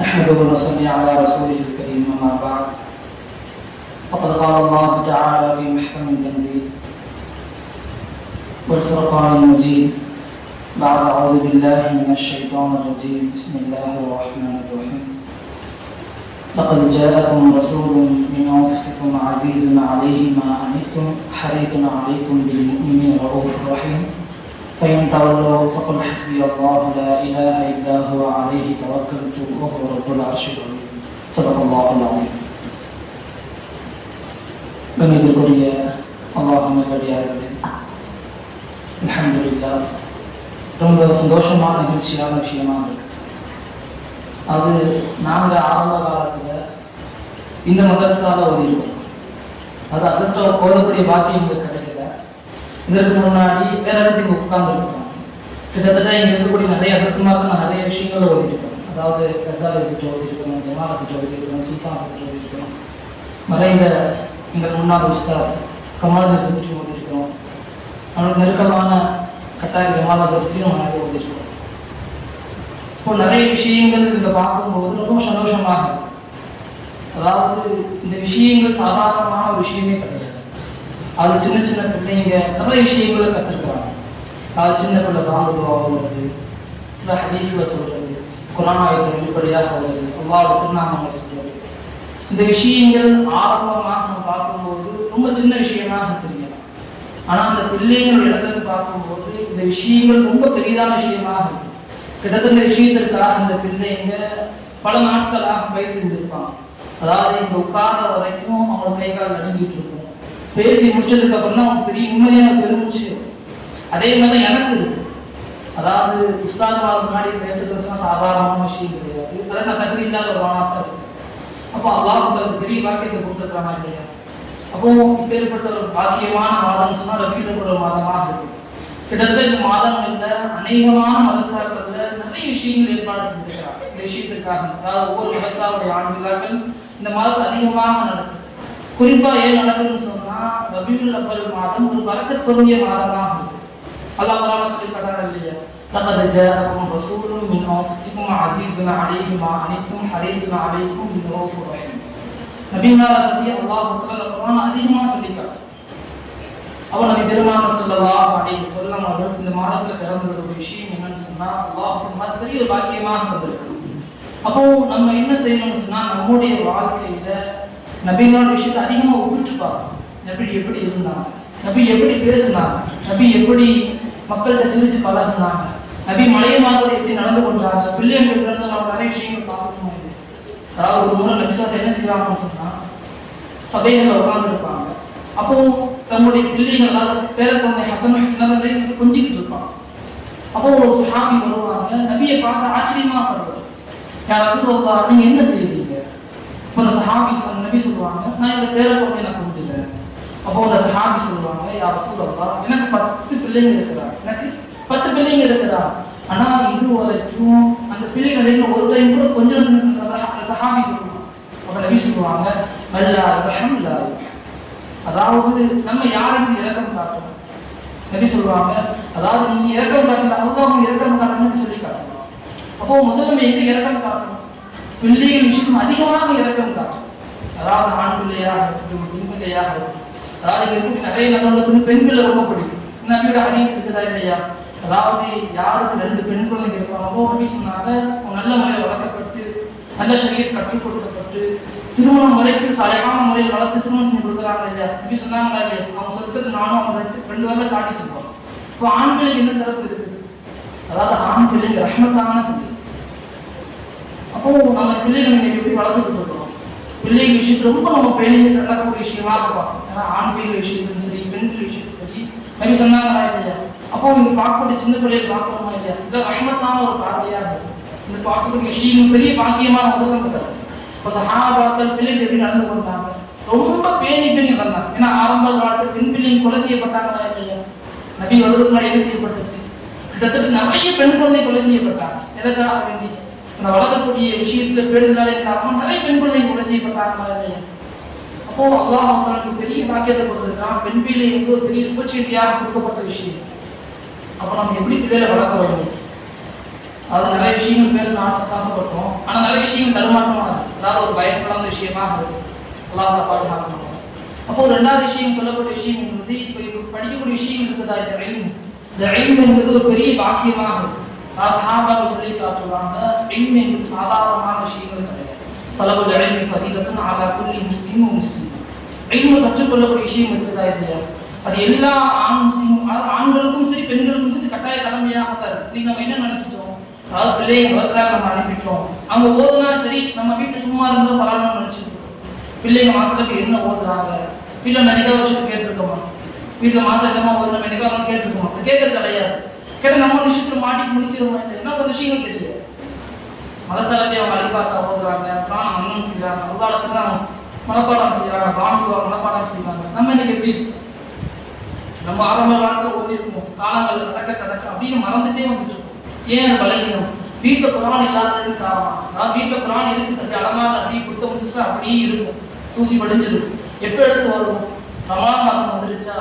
نحمده ونصلي على رسوله الكريم أما بعد. فقد قال الله تعالى في محكم التنزيل والفرقان المجيد. بعد أعوذ بالله من الشيطان الرجيم. بسم الله الرحمن الرحيم. لقد جاءكم رسول من أنفسكم عزيز عليه ما عنتم. حريص عليكم بالمؤمنين رؤوف رحيم. فإن تولوا فقل حسبي الله لا إله إلا هو عليه توكلت وهو رب العرش العظيم صدق الله العظيم கணிதக்குரிய அல்லாஹ் நல்லடியார்களே அல்ஹம்துலில்லா ரொம்ப சந்தோஷமான நிகழ்ச்சியான விஷயமா இருக்கு அது நாங்கள் ஆரம்ப காலத்தில் இந்த மதரசால ஓதிருக்கோம் அது அசத்தில் ஓதக்கூடிய பாக்கியம் எங்களுக்கு கிடைக்கல இதற்கு முன்னாடி பேரசத்துக்கு உட்கார்ந்துருக்கோம். கிட்டத்தட்ட இங்கே இருக்கக்கூடிய நிறைய அசத்துமாருக்கு நான் நிறைய விஷயங்கள் ஓதிருக்கோம் அதாவது கசாலை சிட்டு ஓதிருக்கணும் ஜமால சிட்டு ஓதிருக்கணும் சுல்தான் சிட்டு ஓதிருக்கணும் மறைந்த எங்கள் முன்னாள் உஸ்தாத் கமால் சிட்டு ஓதிருக்கணும் அவனுக்கு நெருக்கமான கட்டாய ஜமாலா சிட்டியும் நிறைய ஓதிருக்கோம் இப்போ நிறைய விஷயங்கள் இங்கே பார்க்கும்போது ரொம்ப சந்தோஷமாக அதாவது இந்த விஷயங்கள் சாதாரணமான ஒரு விஷயமே கிடையாது. அது சின்ன சின்ன பிள்ளைங்க நிறைய விஷயங்களை கற்றுக்குறாங்க அது சின்ன பிள்ளை தாங்குதுவா ஓடுறது சில ஹதீஸில் சொல்கிறது குரான் வெளிப்படையாக சொல்கிறது அல்லாவோட திருநாமங்கள் சொல்கிறது இந்த விஷயங்கள் ஆரம்பமாக நம்ம பார்க்கும்போது ரொம்ப சின்ன விஷயமாக தெரியலாம் ஆனால் அந்த பிள்ளைங்கள் இடத்துல பார்க்கும்போது இந்த விஷயங்கள் ரொம்ப பெரிதான விஷயமாக இருக்கு கிட்டத்தட்ட விஷயத்திற்காக இந்த பிள்ளைங்க பல நாட்களாக பயிர் செஞ்சிருப்பாங்க அதாவது இந்த உட்கார்ற வரைக்கும் அவங்க கை கால் அடங்கிட்டு இருக்கும். பேசி முடிச்சதுக்கு அப்புறம் தான் பெரிய நிம்மதியான பெருமிச்சு அதே மாதிரி எனக்கு இருக்கு அதாவது உஸ்தாதுவாத முன்னாடி பேசுறது சாதாரணமான விஷயம் கிடையாது. அதை நான் தகுதி இல்லாத ஒரு ஆணாக இருக்கு அப்போ அல்லாஹ் உங்களுக்கு பெரிய வாக்கியத்தை கொடுத்துருக்காங்க இல்லையா? அப்போ இப்பேற்பட்ட ஒரு பாக்கியமான மாதம் சொன்னால் ரபியுல் ஒரு மாதமாக இருக்கு. கிட்டத்தட்ட இந்த மாதங்கள்ல அநேகமான மதசாக்கள்ல நிறைய விஷயங்கள் ஏற்பாடு செஞ்சிருக்கிறாங்க இந்த விஷயத்திற்காக. அதாவது ஒவ்வொரு மதசாவுடைய ஆண்டு விழாக்கள் இந்த மாதத்தில் அதிகமாக நடக்குது. குறிப்பா ஏன் நடக்குதுன்னு சொன்னா ரபியுல் அவ்வல் மாதம் ஒரு வரக்கத் பொருந்திய மாதமாக இருக்கு அல்லாஹ் குரான் சொல்லி காட்டுறாரு இல்லையா لقد جاءكم رسول من انفسكم عزيز عليه ما عنتم حريص عليكم بالرؤوف الرحيم நபிமாரை பத்தி அல்லாஹ் தஆலா குர்ஆன் அதிகமா சொல்லி காட்டுறார் அவன் நபி பெருமான சொல்லலாம் அப்படின்னு சொல்லம் அவர்கள் இந்த மாதத்துல பிறந்தது ஒரு விஷயம் என்னன்னு சொன்னா அல்லாஹ் அது பெரிய ஒரு பாக்கியமாக வந்திருக்கு அப்போ நம்ம என்ன செய்யணும்னு சொன்னா நம்முடைய வாழ்க்கையில நபிங்களோட விஷயத்தை அதிகமா ஒப்பிட்டு பார்க்கணும் நபி எப்படி இருந்தான்? நபி எப்படி பேசினான்? நபி எப்படி மக்கள்கிட்ட சிரிச்சு பழகுனாங்க நபி மலையமாக எப்படி நடந்து கொண்டாங்க பிள்ளைங்க இருந்து நம்ம நிறைய விஷயங்கள் பார்க்கணும் அதாவது ஒரு முறை நபிசாஸ் என்ன செய்யலாம்னு சொன்னா சபைகளில் உட்கார்ந்துருப்பாங்க. அப்போ தன்னுடைய பிள்ளைகளால் பேர குழந்தை ஹசன் சின்னதை கொஞ்சிக்கிட்டு இருப்பான். அப்போ ஒரு சாமி வருவாங்க நபியை பார்த்து ஆச்சரியமா படுவார். யார் சொல்லுவா நீங்க என்ன செய்வீங்க இப்போ சஹாபி சொன்ன நபி சொல்லுவாங்க நான் இந்த பேர குழந்தை நான் அப்போ அந்த சஹாபி சொல்லுவாங்க யார் சொல்லுவா எனக்கு பத்து பிள்ளைங்க இருக்கிறார் எனக்கு பத்து பிள்ளைங்க இருக்கிறா ஆனா இது வரைக்கும் அந்த பிள்ளைகள் ஒரு டைம் கூட கொஞ்சம் அந்த சஹாபி சொல்லுவாங்க. அப்போ நபி சொல்லுவாங்க அல்லா ரஹம் அதாவது நம்ம யாருக்கு இறக்கம் காட்டணும்? நபி சொல்லுவாங்க அதாவது நீங்க இறக்கம் காட்டணும் அவங்க இறக்கம் காட்டணும்னு சொல்லி காட்டணும். அப்போ முதல்ல நம்ம எங்க இறக்கம் காட்டணும்? பிள்ளைகள் விஷயம் அதிகமாக இறக்கம் காட்டணும் அதாவது ஆண் பிள்ளையாக இருக்கட்டும் பெண் பிள்ளையாக இருக்கட்டும். அதாவது எப்படி நிறைய நபர்களுக்கு பெண் பிள்ளை ரொம்ப பிடிக்கும். நபியோட ஹதீஸ் இருக்குதா இல்லையா? அதாவது யாருக்கு ரெண்டு பெண் குழந்தைங்க இருப்பாங்களோ நபி சொன்னாங்க அவங்க நல்ல முறையில் வளர்க்கப்பட்டு நல்ல சரீரம் கற்றுக் கொடுக்கப்பட்டு திருமணம் வரைக்கும் சரியான முறையில் வளர்த்து திருமணம் செஞ்சு கொடுக்குறாங்க இல்லையா? இப்படி சொன்னாங்களா இல்லையா? அவங்க சொல்றது நானும் அவங்க ரெண்டு ரெண்டு வரல காட்டி சொல்றோம். இப்போ ஆண் பிள்ளைக்கு என்ன சிறப்பு இருக்குது அதாவது ஆண் பிள்ளைங்க ரஹ்மத்தான பிள்ளை. அப்போ நம்ம பிள்ளைகளை எப்படி வளர்த்துக்கிட்டு பிள்ளைங்க விஷயத்துல ரொம்ப நம்ம பிள்ளைங்க நடக்கக்கூடிய விஷயமா இருப்போம் ஏன்னா ஆண் பிள்ளைகள் விஷயத்திலும் சரி பெண் விஷயத்தும் சரி மாதிரி சொன்னாங்களா இல்லையா? அப்போ இங்க பார்க்கக்கூடிய சின்ன பிள்ளைகள் பார்க்கணுமா இல்லையா? இந்த ரஹமத்தான ஒரு பார்வையா இருக்கு இந்த பார்க்கக்கூடிய விஷயம் பெரிய பாக்கியமான உலகம் கிடையாது இப்போ சகாபாக்கள் பிள்ளைகள் எப்படி நடந்து கொண்டாங்க? ரொம்ப பேணி பேணி வந்தாங்க. ஏன்னா ஆரம்ப காலத்தில் பெண் பிள்ளைங்க கொலை செய்யப்பட்டாங்களா இல்லையா? நபி வருவதற்கு முன்னாடி என்ன செய்யப்பட்டுச்சு? கிட்டத்தட்ட நிறைய பெண் குழந்தை கொலை செய்யப்பட்டாங்க. எதற்காக வேண்டி? அந்த வளரக்கூடிய விஷயத்துல பேடுதலாலே காரணம் நிறைய பெண் குழந்தை கூட செய்யப்பட்டாங்களா இல்லையா அப்போ அல்லாஹ் அவங்களுக்கு பெரிய பாக்கியத்தை கொடுத்துருக்கான். பெண் பிள்ளை வந்து ஒரு பெரிய சுபச்சீட்டியாக கொடுக்கப்பட்ட விஷயம். அப்போ நம்ம எப்படி பிள்ளைகளை வளர்க்க வேண்டும் அதாவது நிறைய விஷயங்கள் பேசணும் ஆசை- ஆசைப்பட்டோம். ஆனால் நிறைய விஷயங்கள் தடுமாற்றமாக அதாவது ஒரு பயப்படாத விஷயமாக இருக்கு. அல்லாஹ் பாதுகாக்கணும் அப்போ ரெண்டாவது விஷயம் சொல்லக்கூடிய விஷயம் என்பது இப்போ இப்போ படிக்கக்கூடிய விஷயம் இருக்குதா இந்த ரயில் இந்த ரயில் என்பது ஒரு பெரிய பாக்கியமாக இருக்கும் நான் சொல்லி காட்டுவாங்க ரயில் என்பது சாதாரணமான விஷயங்கள் கிடையாது. தலபுல் இழமை பதிலத்தும் ஆலா குல்லி முஸ்லீமும் முஸ்லீம். ரயில் கற்றுக்கொள்ளக்கூடிய விஷயம் இருக்குதா இல்லையா? அது எல்லா ஆண் முஸ்லீம் அதாவது ஆண்களுக்கும் சரி பெண்களுக்கும் சரி கட்டாய கடமையாக தான் இருக்கு. நம்ம என்ன நினைச்சிட்டோம்? அதாவது பிள்ளைங்க விவசாயம் நம்ம அனுப்பிட்டோம். அவங்க ஓதுனா சரி நம்ம வீட்டு சும்மா இருந்தால் பரவாயில்ல நினைச்சிட்டு பிள்ளைங்க மாசத்துக்கு என்ன ஓதுறாங்க? வீட்டில் நினைக்கிற விஷயம் கேட்டிருக்கோமா? வீட்டில் மாசம் என்னமா ஓதுனா நினைக்காம கேட்டுருக்கோம்? அது கேட்கறது கிடையாது. கேட்டு நம்ம விஷயத்துல மாட்டி முடிக்கிறோமா என்ன ஒரு விஷயங்கள் தெரியாது மதசாலத்தை அவங்க அழிப்பாத்தா ஓதுறாங்க பிராணம் அண்ணன் செய்கிறாங்க உதாரணத்துக்கு அவங்க மனப்பாடம் செய்கிறாங்க பாம்புவா மனப்பாடம் செய்வாங்க. நம்ம இன்னைக்கு எப்படி நம்ம ஆரம்ப காலத்துல ஓதிருக்கோம் காலங்கள் கடக்க கடக்க அப்படின்னு மறந்துட்டே வந்துட்டு ஏன் பலகீனம் வீட்டில் குரான் இல்லாததுக்கு காரணம். நான் வீட்டில் குரான் இருக்கு அப்படி அடமாக அப்படியே குத்த முடிச்சா அப்படியே இருக்கும். தூசி படிஞ்சிருக்கும் எப்போ எடுத்து வரும் சமாதானம் வந்துருச்சா?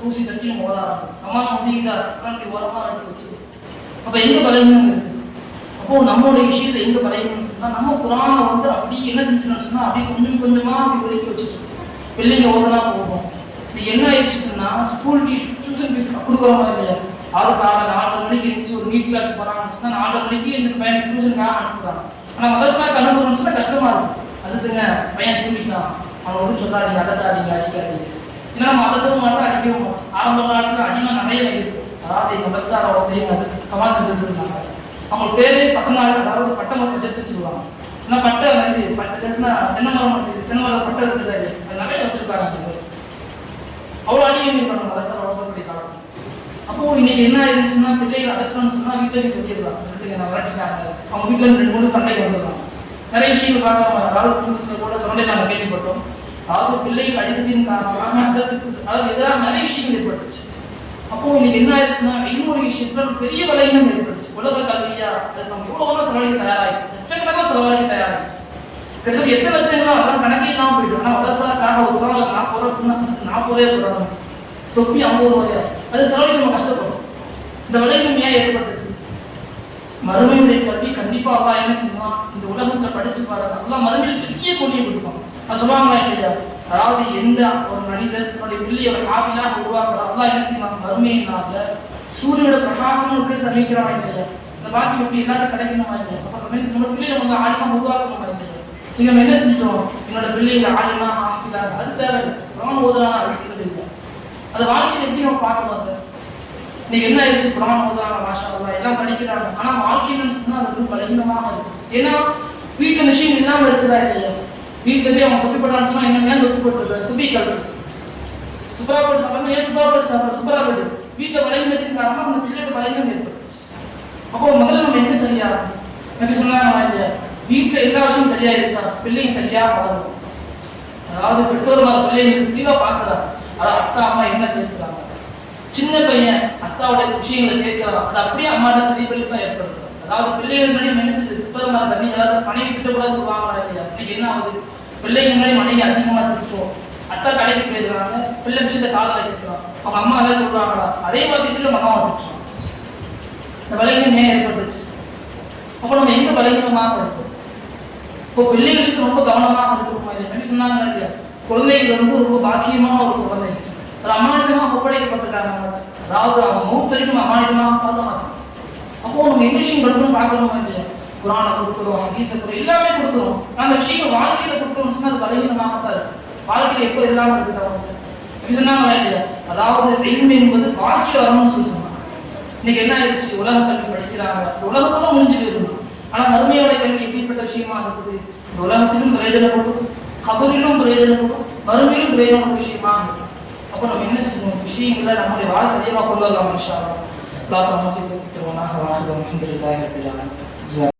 தூசி தட்டி நம்ம அம்மா ஆரம்பிக்கும் முடியுதா அப்படி ஓரமாக எடுத்து வச்சு அப்போ எங்க பலகீனம் இருக்கு. அப்போ நம்மளுடைய விஷயத்துல எங்க பலகீனம் சொன்னா நம்ம புராணம் வந்து அப்படியே என்ன செஞ்சிடணும் சொன்னா அப்படியே கொஞ்சம் கொஞ்சமா அப்படி ஒதுக்கி வச்சுட்டு பிள்ளைங்க ஓதனா போகும். இது என்ன ஆயிடுச்சுன்னா ஸ்கூல் டியூஷன் ஃபீஸ் கொடுக்குறோமா இல்லையா ஆறு காலை நாலு மணிக்கு எழுந்துச்சு ஒரு நீட் கிளாஸ் போறாங்கன்னு சொன்னா நாலு மணிக்கு இந்த பையன் டியூஷனுக்காக அனுப்புறாங்க ஆனா மதரசாக்கு அனுப்புறோம்னு சொன்னா கஷ்டமா இருக்கும். அசத்துங்க பையன் தூங்கிட்டான். அவன் வந்து சொல்லாதீங்க அதட்டாதீங்க அடிக்காதீங்க. ஏன்னா நம்ம அதட்டவும் மாட்டோம் அடிக்கவும் மாட்டோம். ஆரம்ப காலத்தில் அடிமை நிறைய இருக்கு அதாவது எங்கள் மதரசார வந்து கமால் கசத்து இருந்தாங்க. அவங்க பேரே பட்டநாள் அதாவது பட்டம் எடுத்து வச்சுருவாங்க. ஏன்னா பட்டை வந்து பட்டை கட்டினா தென்னை இருக்குது தென்னமரம் பட்டை இருக்குது அது நிறைய வச்சுருக்காங்க சார் அவ்வளோ அடிக்கடி பண்ணணும் அரசால் வளர்க்கக்கூடிய காலம். அப்போ இன்னைக்கு என்ன ஆயிருந்துச்சுன்னா பிள்ளைகள் அதட்டணும்னு சொன்னா வீட்டுல போய் சொல்லிடலாம் வீட்டுக்கு நான் விரட்டிட்டாங்க அவங்க வீட்டுல இருந்து ரெண்டு மூணு சண்டை வந்துடலாம் நிறைய விஷயங்கள் பார்க்க அதாவது கூட சண்டை நாங்கள் கேள்விப்பட்டோம். அதாவது பிள்ளை அடித்ததின் காரணமாக அசத்துக்கு அதாவது எதிராக நிறைய விஷயங்கள் ஏற்பட்டுச்சு. அப்போ இன்னைக்கு என்ன ஆயிடுச்சுன்னா இன்னொரு விஷயத்துல பெரிய வலையினம் ஏற்பட்டுச்சு. உலக கல்வியா அது நம்ம எவ்வளவு செலவழிக்க தயாராயிருக்கு. லட்சக்கணக்காக செலவழிக்க தயாராயிருக்கு. கிட்டத்தட்ட எத்தனை லட்சங்களோ அதெல்லாம் கணக்கே இல்லாம போயிடும் ஆனா வளர்ச்சாக்காக ஒரு ரூபா நாற்பது ரூபா நாற்பது ரூபாய் போடுறாங்க தொப்பி ஐம்பது ரூபாயா. அது செலவழிக்க நம்ம கஷ்டப்படும் இந்த வலையினம் ஏன் ஏற்பட்டுச்சு? மறுமையுடைய கல்வி கண்டிப்பா அல்லா என்ன செய்வான் இந்த உலகத்துல படிச்சு பாருங்க. எல்லாம் மறுமையில் பெரிய கொடியை கொடுப்பான் சொல்லுவாங்க இல்லையா? அதாவது எந்த ஒரு மனிதர் தன்னுடைய பிள்ளையோட காஃபிலாக உருவாக்குற அல்லா என்ன செய்வான்? மறுமையினால சூரியனோட பிரகாசம் எப்படி தெரிவிக்கிறான் இல்லையா இந்த பாக்கி எப்படி எல்லாரும் கிடைக்கணுமா இல்லையா அப்போ மீன்ஸ் நம்ம பிள்ளைகளை வந்து ஆழமா உருவாக்கணுமா இல்லையா நீங்க என்ன செஞ்சோம் என்னோட பிள்ளையில ஆழமா ஆஃபிலாக அது தேவையில்லை. குரான் ஓதுறானா? அது இல்லை அது வாழ்க்கையில எப்படி நம்ம பார்க்கணும் சார் இன்னைக்கு என்ன ஆயிடுச்சு? குரான் ஓதுறாங்க மாஷா எல்லாம் படிக்கிறாங்க. ஆனா வாழ்க்கையில சொன்னா அது ரொம்ப பலகீனமாக இருக்கு. ஏன்னா வீட்டுல விஷயம் இல்லாம இருக்குதா இல்லையா? வீட்டுல போய் அவங்க துப்பி போட்டான்னு சொன்னா என்ன மேல துப்பி போட்டுருக்காரு? துப்பி கழுது சுப்பரா போட்டு சாப்பிடுறாங்க ஏன் சுப்பரா போட்டு சாப்பிட சுப்பரா போட்டு. வீட்டுல பலகீனத்தின் காரணமா அந்த பிள்ளையோட பலகீனம் ஏற்பட்டுச்சு அப்போ முதல்ல நம்ம என்ன சரியா எப்படி சொன்னாங்க இந்த வீட்டுல எல்லா விஷயமும் சரியாயிருச்சா? பிள்ளைங்க சரியா வளரும். அதாவது பெற்றோர் பிள்ளைங்க தெளிவா பாக்குறா அதாவது அத்தா அம்மா என்ன பேசுறாங்க? சின்ன பையன் அத்தாவோட விஷயங்களை கேட்கிறான். அது அப்படியே அம்மாட்ட பிரதிபலிப்பா ஏற்படுத்தும். அதாவது பிள்ளைகள் மணி மனசு செய்யுது பெற்றோர் தண்ணி அதாவது மனைவி கூட சொல்லுவாங்க இல்லையா? இன்னைக்கு என்ன ஆகுது? பிள்ளைங்க முன்னாடி மனைவி அசிங்கமா திட்டுவோம். அத்தா கடைக்கு போயிருக்காங்க பிள்ளை விஷயத்த காதல கேட்கிறான் அவங்க அம்மா ஏதாவது சொல்றாங்களா? அதே மாதிரி சொல்லி மகா திட்டுறான் இந்த பலகீனம் ஏன் ஏற்பட்டுச்சு? அப்போ நம்ம எங்க பலகீனமாக இருக்கோம் இப்போ பிள்ளை விஷயத்துல ரொம்ப கவனமாக இருக்கணுமா? இல்லை எப்படி சொன்னாங்க இல்லையா? குழந்தைகள் வந்து ரொம்ப பாக்கியமான ஒரு குழந்தை. அது அமானிதமாக ஒப்படைக்கப்பட்டிருக்காங்க. அதாவது அவங்க மூத்த வரைக்கும் அமானிதமாக பாதுகாக்கணும் அப்போ நம்ம என்ன விஷயம் கொடுக்கணும் பார்க்கணுமா இல்லையா? குரானை கொடுக்குறோம் ஹதீஸை கொடுக்குறோம் எல்லாமே கொடுக்குறோம். அந்த விஷயம் வாழ்க்கையில கொடுக்கணும்னு சொன்னா அது பலவீனமாகத்தான் இருக்கும். வாழ்க்கையில எப்போ இல்லாமல் இருக்குது அவங்களுக்கு சொன்னாங்களா இல்லையா அதாவது பெண்மை என்பது வாழ்க்கையில் வரணும்னு சொல்லி சொன்னாங்க. இன்னைக்கு என்ன ஆயிடுச்சு? உலக கல்வி படிக்கிறாங்க. உலகத்தோட முடிஞ்சு போயிருந்தோம் ஆனா மறுமையோட கல்வி எப்படிப்பட்ட விஷயமா இருக்குது? இந்த உலகத்திலும் கொடுக்கும் கபரிலும் பிரயோஜனப்படும் மறுமையிலும் பிரயோஜனம் விஷயமா? இருக்குது அப்போ நம்ம என்ன செய்யணும்? விஷயங்களை நம்முடைய வாழ்க்கையை கொண்டு வரலாம் இன்ஷா எல்லாத்தையும் அல்லாஹ் தஆலா செய்து தருவானாக வாழ்க